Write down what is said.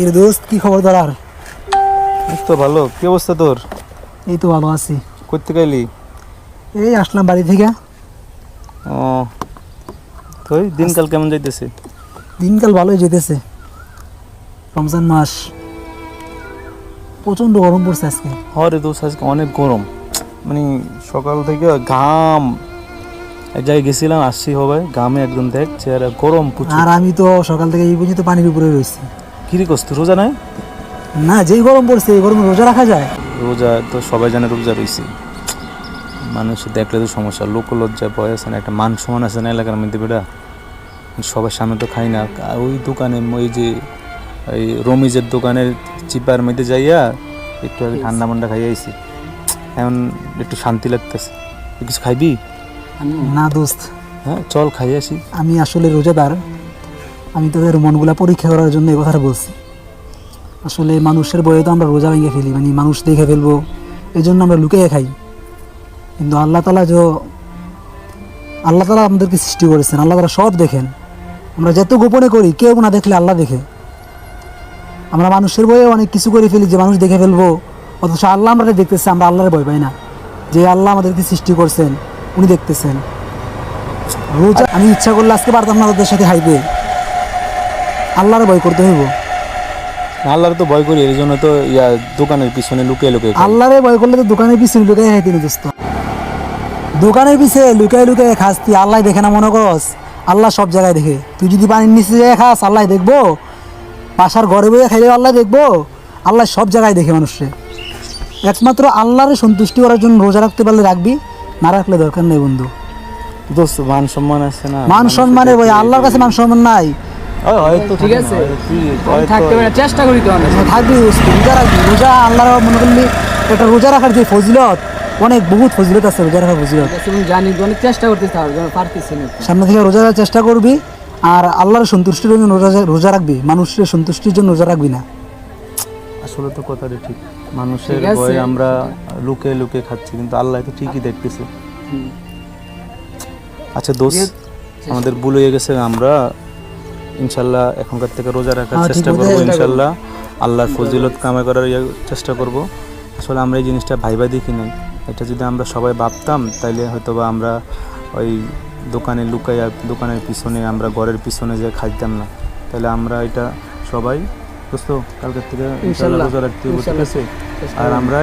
কি রে দোস্ত কি খবর এই তো ভালো। কি অবস্থা তোর? এই তো ভালো আছি। করতে গেলি এই আসলাম বাড়ি থেকে। ও তুই দিনকাল কেমন যাইতেছে? দিনকাল ভালোই যেতেছে। রমজান মাস। প্রচণ্ড গরম পড়ছে আজকে। হরে আজকে অনেক গরম। মানে সকাল থেকে ঘাম। এক জায়গায় গেছিলাম আসছি হবে ঘামে একদম দেখ চেহারা গরম আর আমি তো সকাল থেকে এই পর্যন্ত পানির উপরে রয়েছি। কিরি কষ্ট রোজা নাই? না যেই গরম পড়ছে এই গরমে রোজা রাখা যায়? রোজা তো সবাই জানে রোজা রয়েছে। মানুষ দেখলে তো সমস্যা লোক লজ্জা ভয় আছে না একটা মান সমান আছে না এলাকার মধ্যে বেটা? সবার সামনে তো খাই না। ওই দোকানে ওই যে ওই রমিজের দোকানের চিপার মধ্যে যাইয়া একটু আগে ঠান্ডা মান্ডা খাই আইছি। এখন একটু শান্তি লাগতেছে। তুই কিছু খাইবি? না দোস্ত। হ্যাঁ চল খাই আসি। আমি আসলে রোজাদার। আমি তাদের মনগুলা পরীক্ষা করার জন্য এই কথাটা বলছি। আসলে মানুষের বয়ে তো আমরা রোজা ভেঙে ফেলি মানে মানুষ দেখে ফেলব এই জন্য আমরা লুকিয়ে খাই। কিন্তু আল্লাহ তালা যে, আল্লাহ তালা আমাদেরকে সৃষ্টি করেছেন, আল্লাহ তালা সব দেখেন। আমরা যত গোপনে করি, কেউ না দেখলে আল্লাহ দেখে। আমরা মানুষের বয়ে অনেক কিছু করে ফেলি যে মানুষ দেখে ফেলব, অথচ আল্লাহ আমরা দেখতেছে, আমরা আল্লাহর ভয় পাই না। যে আল্লাহ আমাদেরকে সৃষ্টি করছেন, উনি দেখতেছেন। রোজা আমি ইচ্ছা করলে আজকে পারতাম না তাদের সাথে খাইতে আল্লাহর ভয় করতে হইব। আল্লাহর তো ভয় করি এই জন্য তো ইয়া দোকানের পিছনে লুকিয়ে লুকিয়ে খাই। আল্লাহরে ভয় করলে তো দোকানের পিছনে লুকাই খাইতে না দোস্ত। দোকানের পিছে লুকাই লুকাই খাস তুই আল্লাহ দেখে না মনে করস? আল্লাহ সব জায়গায় দেখে। তুই যদি পানির নিচে যায় খাস আল্লাহ দেখব। পাশার ঘরে বয়ে খাইলে আল্লাহ দেখব। আল্লাহ সব জায়গায় দেখে মানুষে একমাত্র আল্লাহরে সন্তুষ্টি করার জন্য রোজা রাখতে পারলে রাখবি না রাখলে দরকার নেই বন্ধু। দোস্ত মান সম্মান আছে না? মান সম্মানের বই আল্লাহর কাছে মান সম্মান নাই। হয়তো ঠিক আছে। হয়তো তুই- আমি হয়তো- থাকতে পারি চেষ্টা করি তো অনেক থাকবি রোজা রাখবি রোজা আল্লাহর মনে করলি একটা রোজা রাখার যে ফজিলত অনেক বহুত ফজিলত আছে রোজা রাখার ফজিলত। জানি অনেক চেষ্টা করতেছি পারতেছি সামনে থেকে রোজা রাখার চেষ্টা করবি আর আল্লাহর সন্তুষ্টির জন্য রোজা রোজা রাখবি মানুষের সন্তুষ্টির জন্য রোজা রাখবি না। আসলে তো কথাটা ঠিক। মানুষের ভয়ে আমরা লুকে লুকে খাচ্ছি কিন্তু আল্লাহ তো ঠিকই দেখতেছে। আচ্ছা দোষ আমাদের ভুল হয়ে গেছে আমরা ইনশাল্লাহ এখনকার থেকে রোজা রাখার হ্যাঁ, চেষ্টা করব ইনশাল্লাহ। আল্লাহর ফজিলত কামাই করার ইয়ে চেষ্টা করব। আসলে আমরা এই জিনিসটা ভাইবা দেখি নাই। এটা যদি আমরা সবাই ভাবতাম তাইলে হয়তো বা আমরা ওই দোকানে লুকাইয়া দোকানের পিছনে আমরা ঘরের পিছনে যে খাইতাম না। তাহলে আমরা এটা সবাই দোস্ত কালকের থেকে ইনশাল্লাহ রোজা রাখতে হবে, ঠিক আছে? আর আমরা